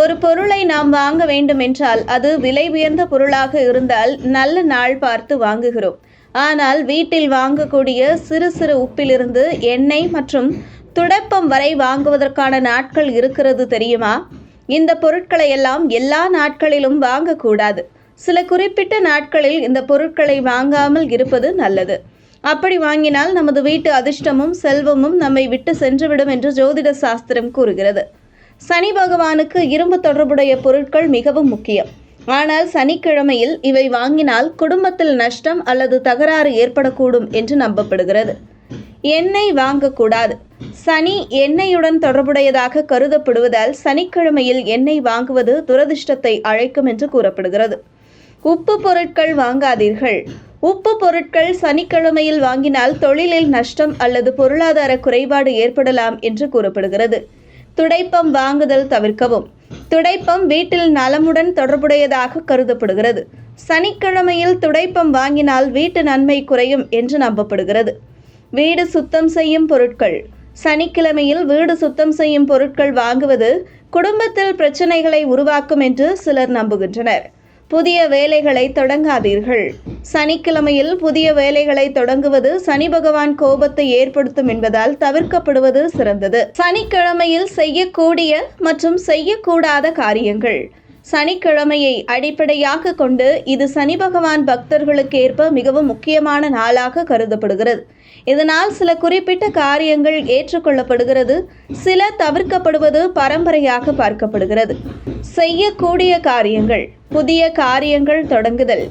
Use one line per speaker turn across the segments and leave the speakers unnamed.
ஒரு பொருளை நாம் வாங்க வேண்டுமென்றால் அது விலை உயர்ந்த பொருளாக இருந்தால் நல்ல நாள் பார்த்து வாங்குகிறோம். ஆனால் வீட்டில் வாங்கக்கூடிய சிறு சிறு உப்பிலிருந்து எண்ணெய் மற்றும் துடைப்பம் வரை வாங்குவதற்கான நாட்கள் இருக்கிறது தெரியுமா? இந்த பொருட்களை எல்லாம் எல்லா நாட்களிலும் வாங்கக்கூடாது. சில குறிப்பிட்ட நாட்களில் இந்த பொருட்களை வாங்காமல் இருப்பது நல்லது. அப்படி வாங்கினால் நமது வீட்டு அதிர்ஷ்டமும் செல்வமும் நம்மை விட்டு சென்றுவிடும் என்று ஜோதிட சாஸ்திரம் கூறுகிறது. சனி பகவானுக்கு இரும்பு தொடர்புடைய பொருட்கள் மிகவும் முக்கியம். ஆனால் சனிக்கிழமையில் இவை வாங்கினால் குடும்பத்தில் நஷ்டம் அல்லது தகராறு ஏற்படக்கூடும் என்று நம்பப்படுகிறது. எண்ணெய் வாங்கக்கூடாது. சனி எண்ணெயுடன் தொடர்புடையதாக கருதப்படுவதால் சனிக்கிழமையில் எண்ணெய் வாங்குவது துரதிர்ஷ்டத்தை அழைக்கும் என்று கூறப்படுகிறது. உப்பு பொருட்கள் வாங்காதீர்கள். உப்பு பொருட்கள் சனிக்கிழமையில் வாங்கினால் தொழிலில் நஷ்டம் அல்லது பொருளாதார குறைபாடு ஏற்படலாம் என்று கூறப்படுகிறது. துடைப்பம் வாங்குதல் தவிர்க்கவும். துடைப்பம் வீட்டில் நலமுடன் தொடர்புடையதாக கருதப்படுகிறது. சனிக்கிழமையில் துடைப்பம் வாங்கினால் வீட்டு நன்மை குறையும் என்று நம்பப்படுகிறது. வீடு சுத்தம் செய்யும் பொருட்கள். சனிக்கிழமையில் வீடு சுத்தம் செய்யும் பொருட்கள் வாங்குவது குடும்பத்தில் பிரச்சனைகளை உருவாக்கும் என்று சிலர் நம்புகின்றனர். புதிய வேலைகளை தொடங்காதீர்கள். சனிக்கிழமையில் புதிய வேலைகளை தொடங்குவது சனி பகவான் கோபத்தை ஏற்படுத்தும் என்பதால் தவிர்க்கப்படுவது சிறந்தது. சனிக்கிழமையில் செய்யக்கூடிய மற்றும் செய்யக்கூடாத காரியங்கள். சனிக்கிழமையை அடிப்படையாக கொண்டு இது சனி பகவான் பக்தர்களுக்கு ஏற்ப மிகவும் முக்கியமான நாளாக கருதப்படுகிறது. இதனால் சில குறிப்பிட்ட காரியங்கள் ஏற்றுக்கொள்ளப்படுகிறது. சில தவிர்க்கப்படுவது பரம்பரையாக பார்க்கப்படுகிறது. செய்யக்கூடிய காரியங்கள் புதிய காரியங்கள் தொடங்குதல்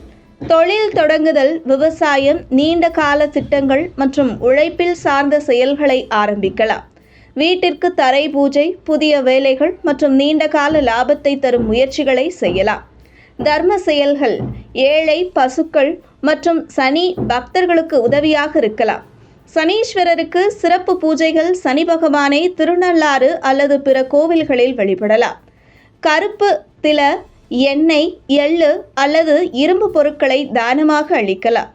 தொழில் தொடங்குதல் விவசாயம் நீண்ட கால திட்டங்கள் மற்றும் உழைப்பில் சார்ந்த செயல்களை ஆரம்பிக்கலாம். வீட்டிற்கு தரை பூஜை புதிய வேலைகள் மற்றும் நீண்ட கால லாபத்தை தரும் முயற்சிகளை செய்யலாம். தர்ம செயல்கள் ஏழை பசுக்கள் மற்றும் சனி பக்தர்களுக்கு உதவியாக இருக்கலாம். சனீஸ்வரருக்கு சிறப்பு பூஜைகள் சனி பகவானை திருநள்ளாறு அல்லது பிற கோவில்களில் வழிபடலாம். கருப்பு தில எண்ணெய் எள்ளு அல்லது இரும்பு பொருட்களை தானமாக அளிக்கலாம்.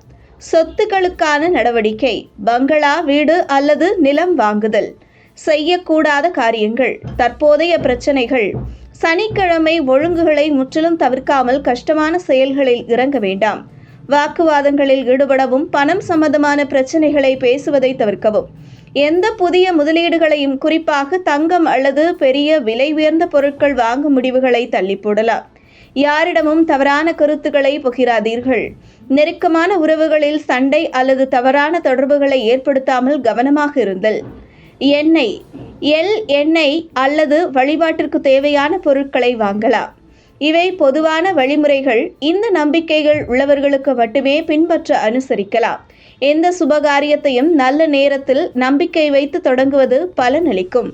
சொத்துக்களுக்கான நடவடிக்கை பங்களா வீடு அல்லது நிலம் வாங்குதல். செய்யக்கூடாத காரியங்கள். தற்போதைய பிரச்சனைகள். சனிக்கிழமை ஒழுங்குகளை முற்றிலும் தவிர்க்காமல் கஷ்டமான செயல்களில் இறங்க வேண்டாம். வாக்குவாதங்களில் ஈடுபடவும் பணம் சம்பந்தமான பிரச்சனைகளை பேசுவதை தவிர்க்கவும். எந்த புதிய முதலீடுகளையும் குறிப்பாக தங்கம் அல்லது பெரிய விலை உயர்ந்த பொருட்கள் வாங்கும் முடிவுகளை தள்ளி போடலாம் யாரிடமும் தவறான கருத்துக்களை புகிறாதீர்கள் நெருக்கமான உறவுகளில் சண்டை அல்லது தவறான தொடர்புகளை ஏற்படுத்தாமல் கவனமாக இருந்தல் எண்ணெய். எல் எண்ணெய் அல்லது வழிபாட்டிற்கு தேவையான பொருட்களை வாங்கலாம். இவை பொதுவான வழிமுறைகள். இந்த நம்பிக்கைகள் உள்ளவர்களுக்கு மட்டுமே பின்பற்ற அனுசரிக்கலாம். எந்த சுபகாரியத்தையும் நல்ல நேரத்தில் நம்பிக்கை வைத்து தொடங்குவது பலனளிக்கும்.